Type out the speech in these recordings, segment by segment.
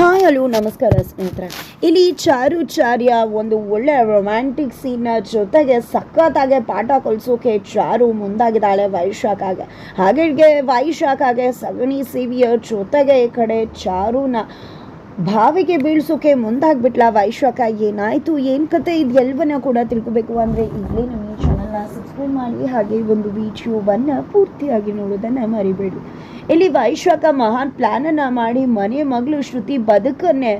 Hi hello ನಮಸ್ಕಾರ, ಸ್ನೇಹಿತರೆ. ಇಲ್ಲಿ ಚಾರುಚಾರ್ಯ, ಒಂದು ಒಳ್ಳೆ ರೊಮ್ಯಾಂಟಿಕ್ ಸೀನ್ನ ಜೊತೆಗೆ ಸಖತ್ತಾಗೆ ಪಾಠ ಕಲಿಸೋಕೆ ಚಾರು ಮುಂದಾಗಿದ್ದಾಳೆ ವೈಶಾಖಾಗೆ. ಹಾಗೆ ವೈಶಾಖಾಗೆ ಸಗಣಿ ಸಿವಿಯ ಜೊತೆಗೆ ಈ ಕಡೆ ಚಾರುನ ಭಾವಿಗೆ ಬೀಳ್ಸೋಕೆ ಮುಂದಾಗ್ಬಿಟ್ಲ ವೈಶಾಖ. ಏನಾಯಿತು? ಏನು ಕತೆ? ಇದು ಎಲ್ವನ ಕೂಡ ತಿಳ್ಕೊಬೇಕು ಅಂದರೆ ಈ ಚಾನಲ್ನ ಸಬ್ಸ್ಕ್ರೈಬ್ ಮಾಡಿ ಹಾಗೆ ಒಂದು ವಿಡಿಯೋವನ್ನು ಪೂರ್ತಿಯಾಗಿ ನೋಡೋದನ್ನು ಮರಿಬೇಡಿ. ಇಲ್ಲಿ ವೈಶಾಖ ಮಹಾನ್ ಪ್ಲ್ಯಾನನ್ನು ಮಾಡಿ ಮನೆ ಮಗಳು ಶ್ರುತಿ ಬದುಕನ್ನೇ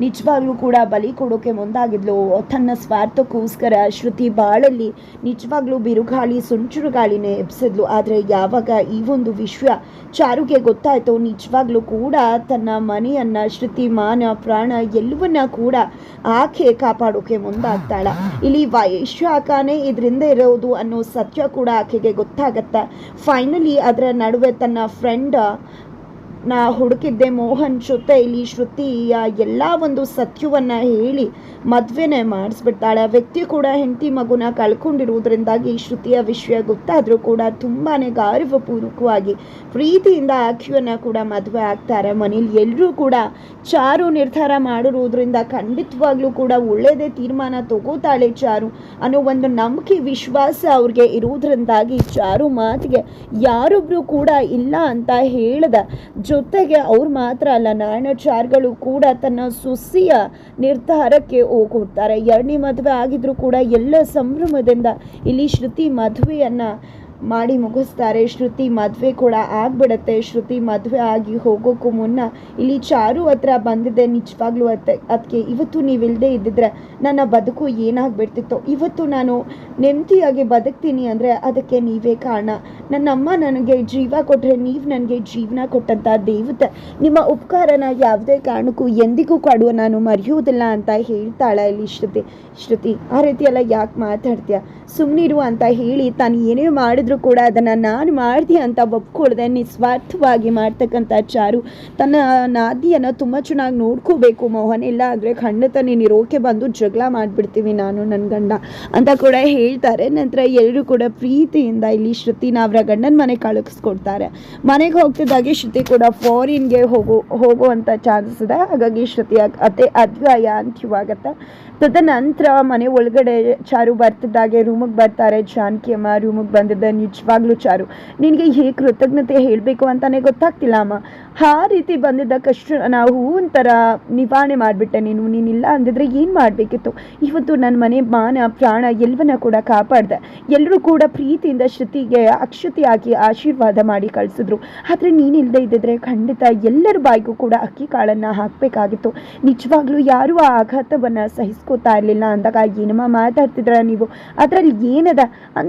ನಿಜವಾಗ್ಲೂ ಕೂಡ ಬಲಿ ಕೊಡೋಕೆ ಮುಂದಾಗಿದ್ಲು. ತನ್ನ ಸ್ವಾರ್ಥಕ್ಕೋಸ್ಕರ ಶ್ರುತಿ ಬಾಳಲ್ಲಿ ನಿಜವಾಗ್ಲೂ ಬಿರುಗಾಳಿ ಸುಂಚುರು ಗಾಳಿನೇ ಎಬ್ಸಿದ್ಲು. ಆದರೆ ಯಾವಾಗ ಈ ಒಂದು ವಿಷಯ ಚಾರುಗೆ ಗೊತ್ತಾಯಿತು, ನಿಜವಾಗ್ಲೂ ಕೂಡ ತನ್ನ ಮನೆಯನ್ನ, ಶ್ರುತಿ, ಮಾನ, ಪ್ರಾಣ ಎಲ್ಲವನ್ನ ಕೂಡ ಆಕೆ ಕಾಪಾಡೋಕೆ ಮುಂದಾಗ್ತಾಳ. ಇಲ್ಲಿ ವೈಶಾಖನೇ ಇದರಿಂದ ಇರೋದು ಅನ್ನೋ ಸತ್ಯ ಕೂಡ ಆಕೆಗೆ ಗೊತ್ತಾಗತ್ತೆ ಫೈನಲಿ ಅದರ ನಡುವೆ ತನ್ನ ಫ್ರೆಂಡ್ ನಾ ಹುಡುಕಿದ್ದೆ ಮೋಹನ್ ಜೊತೆ ಇಲ್ಲಿ ಶ್ರುತಿಯ ಎಲ್ಲ ಒಂದು ಸತ್ಯವನ್ನ ಹೇಳಿ ಮದ್ವೆನೆ ಮಾಡಿಸ್ಬಿಡ್ತಾಳೆ. ಆ ವ್ಯಕ್ತಿ ಕೂಡ ಹೆಂಡತಿ ಮಗುನ ಕಳ್ಕೊಂಡಿರುವುದರಿಂದಾಗಿ ಶ್ರುತಿಯ ವಿಷಯ ಗೊತ್ತಾದರೂ ಕೂಡ ತುಂಬಾನೇ ಗೌರವಪೂರ್ವಕವಾಗಿ ಪ್ರೀತಿಯಿಂದ ಆಕ್ಯುವನ್ನ ಕೂಡ ಮದುವೆ ಆಗ್ತಾರೆ. ಮನೇಲಿ ಎಲ್ಲರೂ ಕೂಡ ಚಾರು ನಿರ್ಧಾರ ಮಾಡಿರುವುದರಿಂದ ಖಂಡಿತವಾಗ್ಲೂ ಕೂಡ ಒಳ್ಳೆಯದೇ ತೀರ್ಮಾನ ತಗೋತಾಳೆ ಚಾರು ಅನ್ನೋ ಒಂದು ನಂಬಿಕೆ, ವಿಶ್ವಾಸ ಅವ್ರಿಗೆ ಇರುವುದರಿಂದಾಗಿ ಚಾರು ಮಾತಿಗೆ ಯಾರೊಬ್ರು ಕೂಡ ಇಲ್ಲ ಅಂತ ಹೇಳ್ದ. ಜೊತೆಗೆ ಅವ್ರು ಮಾತ್ರ ಅಲ್ಲ ನಾರಾಯಣಚಾರ್ಗಳು ಕೂಡ ತನ್ನ ಸುಸಿಯ ನಿರ್ಧಾರಕ್ಕೆ ಹೋಗ್ತಾರೆ ಎರಡನೇ ಮದುವೆ ಆಗಿದ್ರು ಕೂಡ ಎಲ್ಲ ಸಂಭ್ರಮದಿಂದ ಇಲ್ಲಿ ಶ್ರುತಿ ಮದುವೆಯನ್ನ ಮಾಡಿ ಮುಗಿಸ್ತಾರೆ. ಶ್ರುತಿ ಮದುವೆ ಕೂಡ ಆಗ್ಬಿಡತ್ತೆ. ಶ್ರುತಿ ಮದುವೆ ಆಗಿ ಹೋಗೋಕ್ಕೂ ಮುನ್ನ ಇಲ್ಲಿ ಚಾರು ಹತ್ರ ಬಂದಿದೆ. ನಿಜವಾಗ್ಲೂ ಅತ್ತೆ ಅದಕ್ಕೆ ಇವತ್ತು ನೀವಿಲ್ಲದೆ ಇದ್ದಿದ್ರೆ ನನ್ನ ಬದುಕು ಏನಾಗ್ಬಿಡ್ತಿತ್ತು. ಇವತ್ತು ನಾನು ನೆಮ್ಮದಿಯಾಗಿ ಬದುಕ್ತೀನಿ ಅಂದರೆ ಅದಕ್ಕೆ ನೀವೇ ಕಾರಣ. ನನ್ನ ಅಮ್ಮ ನನಗೆ ಜೀವ ಕೊಟ್ಟರೆ ನೀವು ನನಗೆ ಜೀವನ ಕೊಟ್ಟಂಥ ದೇವತೆ. ನಿಮ್ಮ ಉಪಕಾರನ ಯಾವುದೇ ಕಾರಣಕ್ಕೂ ಎಂದಿಗೂ ಕೊಡುವ ನಾನು ಮರೆಯುವುದಿಲ್ಲ ಅಂತ ಹೇಳ್ತಾಳೆ ಇಲ್ಲಿ ಶ್ರುತಿ. ಶ್ರುತಿ, ಆ ರೀತಿ ಎಲ್ಲ ಯಾಕೆ ಮಾತಾಡ್ತೀಯ? ಸುಮ್ಮನಿರು ಅಂತ ಹೇಳಿ ತಾನು ಏನೇ ಮಾಡಿದ್ರು ಕೂಡ ಅದನ್ನು ನಾನು ಮಾಡ್ದೆ ಅಂತ ಒಪ್ಕೊಳ್ದೆ, ನಿಸ್ವಾರ್ಥವಾಗಿ ಮಾಡ್ತಕ್ಕಂಥ ಚಾರು. ತನ್ನ ನಾದಿಯನ್ನು ತುಂಬ ಚೆನ್ನಾಗಿ ನೋಡ್ಕೋಬೇಕು ಮೋಹನ್. ಇಲ್ಲ ಅಂದರೆ ಖಂಡಿತ ನೀನು ಇರೋಕೆ ಬಂದು ಜಗಳ ಮಾಡಿಬಿಡ್ತೀವಿ ನಾನು ನನ್ನ ಗಂಡ ಅಂತ ಕೂಡ ಹೇಳ್ತಾರೆ. ನಂತರ ಎಲ್ಲರೂ ಕೂಡ ಪ್ರೀತಿಯಿಂದ ಇಲ್ಲಿ ಶ್ರುತಿನ ಅವರ ಗಂಡನ ಮನೆ ಕಳಿಸ್ಕೊಡ್ತಾರೆ ಮನೆಗೆ ಹೋಗ್ತಿದ್ದಾಗೆ ಶ್ರುತಿ ಕೂಡ ಫಾರಿನ್ಗೆ ಹೋಗೋ, ಹೋಗುವಂಥ ಚಾನ್ಸಸ್ ಇದೆ. ಹಾಗಾಗಿ ಶ್ರುತಿಯ ಅದೇ ಅದ್ವಯ ಅಂತ್ಯವಾಗತ್ತೆ ತದನಂತರ ಮನೆ ಒಳಗಡೆ ಚಾರು ಬರ್ತಿದ್ದಾಗೆ ರೂಮಿಗೆ ಬರ್ತಾರೆ ಜಾನಕಿ ಅಮ್ಮ. ರೂಮಿಗೆ ಬಂದಿದ್ದೆ ನಿಜವಾಗ್ಲೂ ಚಾರು. ನಿನಗೆ ಹೇಗೆ ಕೃತಜ್ಞತೆ ಹೇಳಬೇಕು ಅಂತಾನೆ ಗೊತ್ತಾಗ್ತಿಲ್ಲ ಅಮ್ಮ. ಆ ರೀತಿ ಬಂದಿದ್ದ ಕಷ್ಟ ನಾವು ಒಂಥರ ನಿವಾರಣೆ ಮಾಡಿಬಿಟ್ಟೆ ನೀನು. ನೀನಿಲ್ಲ ಅಂದಿದ್ರೆ ಏನು ಮಾಡಬೇಕಿತ್ತು? ಇವತ್ತು ನನ್ನ ಮನೆ ಮಾನ, ಪ್ರಾಣ ಎಲ್ಲವನ್ನ ಕೂಡ ಕಾಪಾಡಿದೆ. ಎಲ್ಲರೂ ಕೂಡ ಪ್ರೀತಿಯಿಂದ ಶ್ರುತಿಗೆ ಅಕ್ಷತಿಯಾಗಿ ಆಶೀರ್ವಾದ ಮಾಡಿ ಕಳಿಸಿದ್ರು. ಆದರೆ ನೀನಿಲ್ಲದೆ ಇದ್ದಿದ್ರೆ ಖಂಡಿತ ಎಲ್ಲರ ಬಾಯಿಗೂ ಕೂಡ ಅಕ್ಕಿ ಕಾಳನ್ನು ಹಾಕಬೇಕಾಗಿತ್ತು. ನಿಜವಾಗ್ಲೂ ಯಾರೂ ಆ ಆಘಾತವನ್ನು ಸಹಿಸ್ಕೋತಾ ಇರಲಿಲ್ಲ ಅಂದಾಗ ಏನಮ್ಮ ಮಾತಾಡ್ತಿದ್ರ ನೀವು? ಅದರಲ್ಲಿ ಏನದ?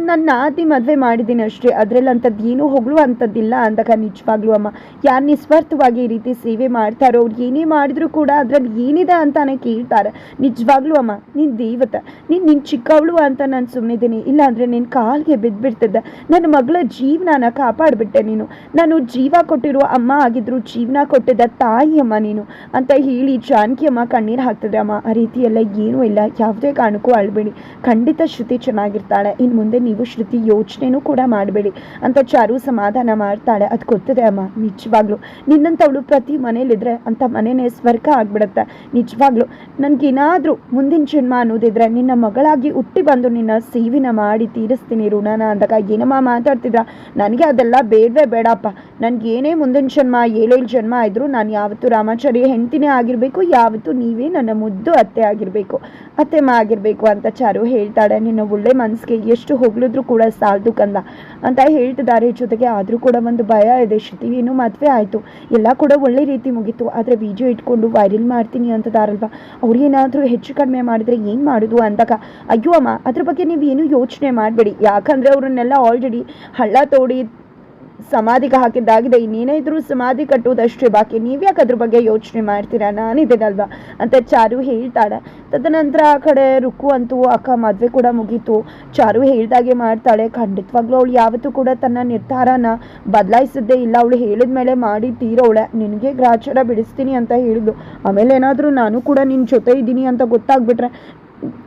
ನನ್ನ ಆದಿ ಮದುವೆ ಮಾಡಿದ್ದೀನಿ ಅಷ್ಟೇ. ಅದರಲ್ಲಿ ಅಂಥದ್ದು ಏನೂ ಹೊಗಳು ಅಂಥದ್ದಿಲ್ಲ ಅಂದಾಗ ನಿಜವಾಗ್ಲೂ ಅಮ್ಮ. ಯಾರು ನಿಸ್ವಾರ್ಥವಾಗಿ ಈ ರೀತಿ ಸೇವೆ ಮಾಡ್ತಾರೋ, ಅವ್ರು ಏನೇ ಮಾಡಿದ್ರು ಕೂಡ ಅದರಲ್ಲಿ ಏನಿದೆ ಅಂತಾನೆ ಕೇಳ್ತಾರೆ. ನಿಜವಾಗ್ಲೂ ಅಮ್ಮ, ನೀನು ದೇವತೆ, ನೀನು ನಿನ್ನ ಚಿಕ್ಕವಳು ಅಂತ ನಾನು ಸುಮ್ಮನಿದ್ದೀನಿ ಇಲ್ಲಾಂದರೆ ನಿನ್ನ ಕಾಲಿಗೆ ಬಿದ್ದುಬಿಡ್ತಿದ್ದೆ ನನ್ನ ಮಗಳ ಜೀವನನ ಕಾಪಾಡಿಬಿಟ್ಟೆ ನೀನು. ನಾನು ಜೀವ ಕೊಟ್ಟಿರೋ ಅಮ್ಮ ಆಗಿದ್ರು ಜೀವನ ಕೊಟ್ಟಿದ್ದ ತಾಯಿ ಅಮ್ಮ ನೀನು ಅಂತ ಹೇಳಿ ಜಾನಕಿ ಅಮ್ಮ ಕಣ್ಣೀರು ಹಾಕ್ತಿದ್ರೆ ಅಮ್ಮ, ಆ ರೀತಿ ಎಲ್ಲ ಏನೂ ಇಲ್ಲ. ಯಾವುದೇ ಕಾರಣಕ್ಕೂ ಅಳ್ಬೇಡಿ. ಖಂಡಿತ ಶ್ರುತಿ ಚೆನ್ನಾಗಿರ್ತಾಳೆ. ಇನ್ನು ಮುಂದೆ ನೀವು ಶ್ರುತಿ ಯೋಚನೆನೂ ಕೂಡ ಮಾಡಬೇಡಿ ಅಂತ ಚಾರು ಸಮಾಧಾನ ಮಾಡ್ತಾಳೆ. ಅದು ಗೊತ್ತಿದೆ ಅಮ್ಮ, ನಿಜವಾಗ್ಲು. ನಿನ್ನಂಥವಳು ಪ್ರತಿ ಮನೇಲಿದ್ರೆ ಅಂತ ಮನೆನೇ ಸ್ವರ್ಗ ಆಗ್ಬಿಡುತ್ತೆ. ನಿಜವಾಗ್ಲೂ. ನನಗೇನಾದರೂ ಮುಂದಿನ ಜನ್ಮ ಅನ್ನೋದಿದ್ರೆ ನಿನ್ನ ಮಗಳಾಗಿ ಹುಟ್ಟಿ ಬಂದು ನಿನ್ನ ಸೇವಿನ ಮಾಡಿ ತೀರಿಸ್ತೀನಿ ಋಣನ ಅಂದಾಗ ಏನಮ್ಮ ಮಾತಾಡ್ತಿದ್ರ? ನನಗೆ ಅದೆಲ್ಲ ಬೇಡವೇ ಬೇಡಪ್ಪ. ನನಗೆ ಏನೇ ಮುಂದಿನ ಜನ್ಮ, ಏಳೇಳು ಜನ್ಮ ಇದ್ರೂ ನಾನು ಯಾವತ್ತೂ ರಾಮಾಚಾರ್ಯ ಹೆಂಡ್ತಿನೇ ಆಗಿರಬೇಕು, ಯಾವತ್ತೂ ನೀವೇ ನನ್ನ ಮುದ್ದು ಅತ್ತೆ ಆಗಿರಬೇಕು ಅತ್ತೆ ಮಾ ಆಗಿರಬೇಕು ಅಂತ ಚಾರು ಹೇಳ್ತಾಳೆ. ನಿನ್ನ ಒಳ್ಳೆ ಮನಸ್ಸಿಗೆ ಎಷ್ಟು ಹೊಗಳಿದ್ರು ಕೂಡ ಸಾಲದು ಕಂದ ಅಂತ ಹೇಳ್ತಿದ್ದಾರೆ. ಜೊತೆಗೆ ಆದರೂ ಕೂಡ ಒಂದು ಭಯ ಇದೆ. ಶ್ರುತಿ, ಏನು ಮದುವೆ ಆಯಿತು. ಎಲ್ಲ ಕೂಡ ಒಳ್ಳೆ ರೀತಿ ಮುಗೀತು. ಆದರೆ ವಿಡಿಯೋ ಇಟ್ಕೊಂಡು ವೈರಲ್ ಮಾಡ್ತೀನಿ ಅಂತದಾರಲ್ವ? ಅವ್ರೇನಾದರೂ ಹೆಚ್ಚು ಕಡಿಮೆ ಮಾಡಿದ್ರೆ ಏನು ಮಾಡೋದು ಅಂದಾಗ, ಅಯ್ಯೋ ಅಮ್ಮ, ಅದ್ರ ಬಗ್ಗೆ ನೀವು ಏನು ಯೋಚನೆ ಮಾಡಬೇಡಿ. ಯಾಕಂದರೆ ಅವ್ರನ್ನೆಲ್ಲ ಆಲ್ರೆಡಿ ಹಳ್ಳ ತೋಡಿ ಸಮಾಧಿಗೆ ಹಾಕಿದ್ದಾಗಿದೆ. ಇನ್ನೇನೇ ಇದ್ರೂ ಸಮಾಧಿ ಕಟ್ಟುವುದಷ್ಟೇ ಬಾಕಿ. ನೀವ್ಯಾಕೆ ಅದ್ರ ಬಗ್ಗೆ ಯೋಚನೆ ಮಾಡ್ತೀರಾ? ನಾನಿದ್ದೀನಲ್ವಾ ಅಂತ ಚಾರು ಹೇಳ್ತಾಳೆ. ತದನಂತರ ಆ ಕಡೆ ರುಕ್ಕು ಅಂತೂ ಅಕ್ಕ ಮದುವೆ ಕೂಡ ಮುಗೀತು. ಚಾರು ಹೇಳ್ದಾಗೆ ಮಾಡ್ತಾಳೆ. ಖಂಡಿತವಾಗ್ಲೂ ಅವಳು ಯಾವತ್ತೂ ಕೂಡ ತನ್ನ ನಿರ್ಧಾರನ ಬದಲಾಯಿಸಿದ್ದೇ ಇಲ್ಲ. ಅವಳು ಹೇಳಿದ ಮೇಲೆ ಮಾಡಿ ತೀರೋಳೆ. ನಿನಗೆ ಗ್ರಾಚಾರ ಬಿಡಿಸ್ತೀನಿ ಅಂತ ಹೇಳಿದ್ಲು. ಆಮೇಲೆ ಏನಾದರೂ ನಾನು ಕೂಡ ನಿನ್ನ ಜೊತೆ ಇದ್ದೀನಿ ಅಂತ ಗೊತ್ತಾಗ್ಬಿಟ್ರೆ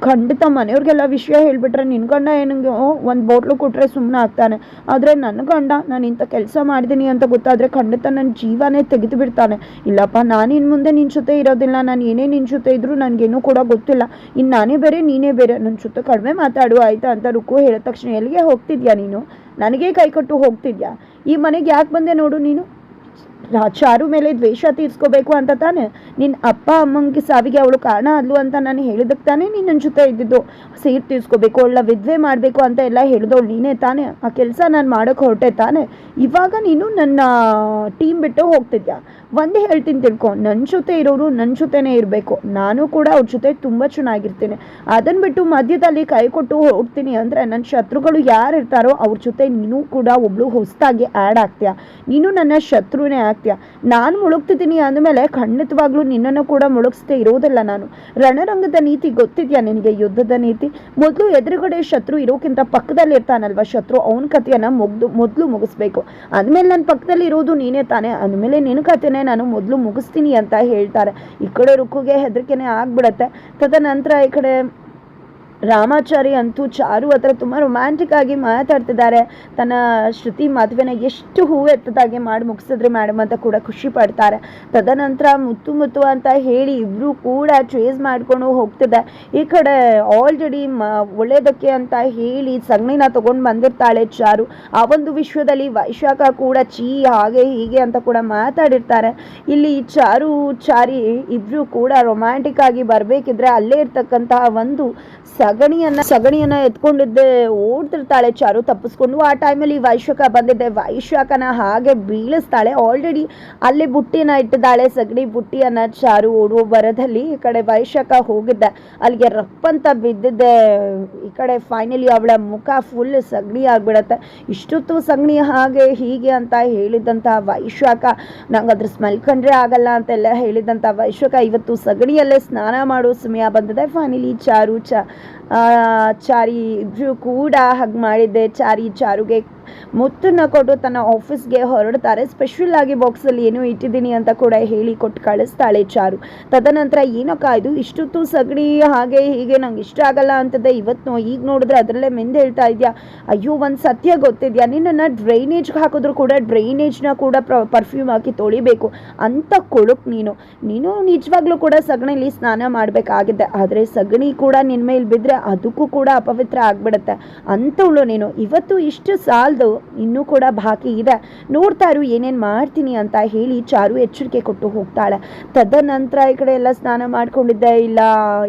ಖಂಡಿತ ಮನೆಯವ್ರಿಗೆಲ್ಲ ವಿಷಯ ಹೇಳಿಬಿಟ್ರೆ ನಿನ್ನ ಗಂಡ ಏನಂಗೆ ಒಂದು ಬೋಟ್ಲು ಕೊಟ್ಟರೆ ಸುಮ್ಮನೆ ಆಗ್ತಾನೆ. ಆದರೆ ನನ್ನ ಗಂಡ, ನಾನು ಇಂಥ ಕೆಲಸ ಮಾಡಿದ್ದೀನಿ ಅಂತ ಗೊತ್ತಾದರೆ ಖಂಡಿತ ನನ್ನ ಜೀವನೇ ತೆಗೆದು ಬಿಡ್ತಾನೆ. ಇಲ್ಲಪ್ಪ, ನಾನು ಇನ್ನು ಮುಂದೆ ನಿನ್ನ ಜೊತೆ ಇರೋದಿಲ್ಲ. ನಾನು ಏನೇ ನಿನ್ನ ಜೊತೆ ಇದ್ದರೂ ನನ್ಗೇನು ಕೂಡ ಗೊತ್ತಿಲ್ಲ. ಇನ್ನು ನಾನೇ ಬೇರೆ, ನೀನೇ ಬೇರೆ. ನನ್ನ ಜೊತೆ ಕಡಿಮೆ ಮಾತಾಡು, ಆಯಿತಾ? ಅಂತ ರುಕ್ಕು ಹೇಳಿದ ತಕ್ಷಣ, ಎಲ್ಲಿಗೆ ಹೋಗ್ತಿದ್ಯಾ ನೀನು? ನನಗೇ ಕೈ ಕಟ್ಟು ಹೋಗ್ತಿದ್ಯಾ? ಈ ಮನೆಗೆ ಯಾಕೆ ಬಂದೆ ನೋಡು ನೀನು? ಚಾರು ಮೇಲೆ ದ್ವೇಷ ತೀರ್ಸ್ಕೋಬೇಕು ಅಂತ ತಾನೆ. ನಿನ್ನ ಅಪ್ಪ ಅಮ್ಮಂಗೆ ಸಾವಿಗೆ ಅವಳು ಕಾರಣ ಅದ್ಲು ಅಂತ ನಾನು ಹೇಳಿದಕ್ಕೆ ತಾನೇ ನೀನು ನನ್ನ ಜೊತೆ ಇದ್ದಿದ್ದು. ಸೀಟ್ ತೀರ್ಸ್ಕೋಬೇಕು ಅವಳ ವಿದ್ವೆ ಮಾಡಬೇಕು ಅಂತ ಎಲ್ಲ ಹೇಳಿದವಳು ನೀನೇ ತಾನೇ. ಆ ಕೆಲಸ ನಾನು ಮಾಡೋಕ್ಕೆ ಹೊರಟೆ ತಾನೆ. ಇವಾಗ ನೀನು ನನ್ನ ಟೀಮ್ ಬಿಟ್ಟು ಹೋಗ್ತಿದ್ಯಾ? ಒಂದೇ ಹೇಳ್ತೀನಿ ತಿಳ್ಕೊ ನನ್ನ ಜೊತೆ ಇರೋರು ನನ್ನ ಜೊತೆನೇ ಇರಬೇಕು. ನಾನು ಕೂಡ ಅವ್ರ ಜೊತೆ ತುಂಬ ಚೆನ್ನಾಗಿರ್ತೀನಿ. ಅದನ್ನು ಬಿಟ್ಟು ಮಧ್ಯದಲ್ಲಿ ಕೈ ಕೊಟ್ಟು ಹೋಗ್ತೀನಿ ಅಂದರೆ ನನ್ನ ಶತ್ರುಗಳು ಯಾರು ಇರ್ತಾರೋ ಅವ್ರ ಜೊತೆ ನೀನು ಕೂಡ ಒಬ್ಳು ಹೊಸದಾಗಿ ಆ್ಯಡ್ ಆಗ್ತೀಯ? ನೀನು ನನ್ನ ಶತ್ರುನೇ ಆಗ್ತೀಯ ನಾನು ಮುಳುಗ್ತಿದ್ದೀನಿ ಅಂದಮೇಲೆ ಖಂಡಿತವಾಗ್ಲೂ ನಿನ್ನನ್ನು ಕೂಡ ಮುಳುಗಿಸ್ದೇ ಇರೋದಿಲ್ಲ ನಾನು. ರಣರಂಗದ ನೀತಿ ಗೊತ್ತಿದೆಯಾ ನಿನಗೆ? ಯುದ್ಧದ ನೀತಿ? ಮೊದಲು ಎದುರುಗಡೆ ಶತ್ರು ಇರೋಕ್ಕಿಂತ ಪಕ್ಕದಲ್ಲಿ ಇರ್ತಾನಲ್ವ ಶತ್ರು? ಅವನ ಕಥೆಯನ್ನು ಮುಗ್ದು, ಮೊದಲು ಮುಗಿಸ್ಬೇಕು. ಅಂದಮೇಲೆ ನನ್ನ ಪಕ್ಕದಲ್ಲಿ ಇರೋದು ನೀನೇ ತಾನೆ. ಅಂದಮೇಲೆ ನಿನ್ನ ಕಥೆನೇ ನಾನು ಮೊದಲು ಮುಗಿಸ್ತೀನಿ ಅಂತ ಹೇಳ್ತಾರೆ. ಈ ಕಡೆ ರುಕ್ಕುಗೆ ಹೆದರಿಕೆನೇ ಆಗ್ಬಿಡತ್ತೆ. ತದನಂತರ ಈ ಕಡೆ ರಾಮಾಚಾರಿ ಅಂತೂ ಚಾರು ಹತ್ರ ತುಂಬ ರೊಮ್ಯಾಂಟಿಕ್ ಆಗಿ ಮಾತಾಡ್ತಿದ್ದಾರೆ. ತನ್ನ ಶ್ರುತಿ ಮದುವೆನ ಎಷ್ಟು ಹೂವು ಎತ್ತದಾಗೆ ಮಾಡಿ ಮುಗಿಸಿದ್ರೆ ಮೇಡಮ್ ಅಂತ ಕೂಡ ಖುಷಿ ಪಡ್ತಾರೆ. ತದನಂತರ ಮುತ್ತು ಮುತ್ತು ಅಂತ ಹೇಳಿ ಇಬ್ಬರು ಕೂಡ ಚೇಸ್ ಮಾಡ್ಕೊಂಡು ಹೋಗ್ತಿದೆ. ಈ ಕಡೆ ಆಲ್ರೆಡಿ ಮ ಒಳ್ಳೇದಕ್ಕೆ ಅಂತ ಹೇಳಿ ಸಗಣಿನ ತಗೊಂಡು ಬಂದಿರ್ತಾಳೆ ಚಾರು. ಆ ಒಂದು ವಿಶ್ವದಲ್ಲಿ ವೈಶಾಖ ಕೂಡ ಚೀ ಹಾಗೆ ಹೀಗೆ ಅಂತ ಕೂಡ ಮಾತಾಡಿರ್ತಾರೆ. ಇಲ್ಲಿ ಚಾರು, ಚಾರಿ ಇಬ್ರು ಕೂಡ ರೊಮ್ಯಾಂಟಿಕ್ ಆಗಿ ಬರಬೇಕಿದ್ರೆ ಅಲ್ಲೇ ಇರ್ತಕ್ಕಂತಹ ಒಂದು ಸಗಣಿಯನ್ನ ಸಗಣಿಯನ್ನ ಎತ್ಕೊಂಡಿದ್ದೆ, ಓಡ್ತಿರ್ತಾಳೆ ಚಾರು, ತಪ್ಪಿಸ್ಕೊಂಡು ಆ ಟೈಮಲ್ಲಿ ವೈಶಾಖ ಬಂದಿದ್ದೆ ವೈಶಾಖನ ಹಾಗೆ ಬೀಳಿಸ್ತಾಳೆ. ಆಲ್ರೆಡಿ ಅಲ್ಲಿ ಬುಟ್ಟಿನ ಇಟ್ಟಿದ್ದಾಳೆ, ಸಗಣಿ ಬುಟ್ಟಿಯನ್ನ ಚಾರು ಓಡುವ ಬರದಲ್ಲಿ ಈ ಕಡೆ ವೈಶಾಖ ಹೋಗಿದ್ದೆ ಅಲ್ಲಿಗೆ ರಪ್ಪಂತ ಬಿದ್ದಿದ್ದೆ ಈ ಕಡೆ ಫೈನಲಿ ಅವಳ ಮುಖ ಫುಲ್ ಸಗಣಿ ಆಗ್ಬಿಡತ್ತೆ. ಇಷ್ಟೊತ್ತು ಸಗಣಿ ಹಾಗೆ ಹೀಗೆ ಅಂತ ಹೇಳಿದಂತಹ ವೈಶಾಖ, ನಂಗೆ ಅದ್ರ ಸ್ಮೆಲ್ ಕಂಡ್ರೆ ಆಗಲ್ಲ ಅಂತೆಲ್ಲ ಹೇಳಿದಂಥ ವೈಶಾಖ, ಇವತ್ತು ಸಗಣಿಯಲ್ಲೇ ಸ್ನಾನ ಮಾಡೋ ಸಮಯ ಬಂದಿದೆ. ಫೈನಲಿ ಚಾರು ಚ ಚಾರಿ ಇಬ್ಬರು ಕೂಡ ಹಾಗೆ ಮಾಡಿದ್ದೆ. ಚಾರಿ ಚಾರುಗೆ ಮುತ್ತನ್ನ ಕೊಟ್ಟು ತನ್ನ ಆಫೀಸ್ಗೆ ಹೊರಡ್ತಾರೆ. ಸ್ಪೆಷಲ್ ಆಗಿ ಬಾಕ್ಸಲ್ಲಿ ಏನೋ ಇಟ್ಟಿದ್ದೀನಿ ಅಂತ ಕೂಡ ಹೇಳಿ ಕೊಟ್ಟು ಕಳಿಸ್ತಾಳೆ ಚಾರು. ತದನಂತರ ಏನೋ ಇದು? ಇಷ್ಟೊತ್ತು ಸಗಣಿ ಹಾಗೆ ಹೀಗೆ ನಂಗೆ ಇಷ್ಟ ಆಗಲ್ಲ ಅಂತದೆ ಇವತ್ತು ಈಗ ನೋಡಿದ್ರೆ ಅದರಲ್ಲೇ ಮೆಂದು ಹೇಳ್ತಾ ಇದೆಯಾ? ಅಯ್ಯೋ, ಒಂದು ಸತ್ಯ ಗೊತ್ತಿದ್ಯಾ? ನಿನ್ನನ್ನು ಡ್ರೈನೇಜ್ಗೆ ಹಾಕಿದ್ರು ಕೂಡ ಡ್ರೈನೇಜ್ನ ಕೂಡ ಪರ್ಫ್ಯೂಮ್ ಹಾಕಿ ತೊಳಿಬೇಕು ಅಂತ ಕೊಳುಕ್ ನೀನು. ನೀನು ನಿಜವಾಗ್ಲೂ ಕೂಡ ಸಗಣಿಲಿ ಸ್ನಾನ ಮಾಡಬೇಕಾಗಿದೆ. ಆದರೆ ಸಗಣಿ ಕೂಡ ನಿನ್ನ ಮೇಲೆ ಬಿದ್ದರೆ ಅದಕ್ಕೂ ಕೂಡ ಅಪವಿತ್ರ ಆಗ್ಬಿಡುತ್ತೆ. ಅಂತವಳು ನೀನು. ಇವತ್ತು ಇಷ್ಟು ಸಾಲದು ಇನ್ನೂ ಕೂಡ ಬಾಕಿ ಇದೆ. ನೋಡ್ತಾ ಇರು, ಏನೇನು ಮಾಡ್ತೀನಿ ಅಂತ ಹೇಳಿ ಚಾರು ಎಚ್ಚರಿಕೆ ಕೊಟ್ಟು ಹೋಗ್ತಾಳೆ. ತದನಂತರ ಈ ಕಡೆ ಎಲ್ಲ ಸ್ನಾನ ಮಾಡ್ಕೊಂಡಿದ್ದೆ. ಇಲ್ಲ,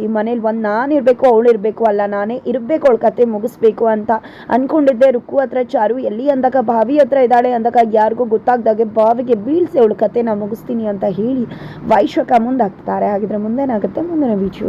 ಈ ಮನೇಲಿ ಒಂದು ನಾನು ಇರಬೇಕು, ಅವಳು ಇರಬೇಕು ಅಲ್ಲ. ನಾನೇ ಇರಬೇಕು, ಅವಳ ಕತೆ ಮುಗಿಸ್ಬೇಕು ಅಂತ ಅನ್ಕೊಂಡಿದ್ದೆ. ರುಕ್ಕು ಹತ್ರ ಚಾರು, ಎಲ್ಲಿ ಅಂದಾಗ ಬಾವಿ ಹತ್ರ ಇದ್ದಾಳೆ ಅಂದಾಗ ಯಾರಿಗೂ ಗೊತ್ತಾಗ್ದಾಗೆ ಬಾವಿಗೆ ಬೀಳ್ಸಿ ಅವಳ ನಾನು ಮುಗಿಸ್ತೀನಿ ಅಂತ ಹೇಳಿ ವೈಶ್ವಕ ಮುಂದಾಗ್ತಾರೆ. ಹಾಗಿದ್ರೆ ಮುಂದೇನಾಗುತ್ತೆ? ಮುಂದಿನ ವಿಡಿಯೋ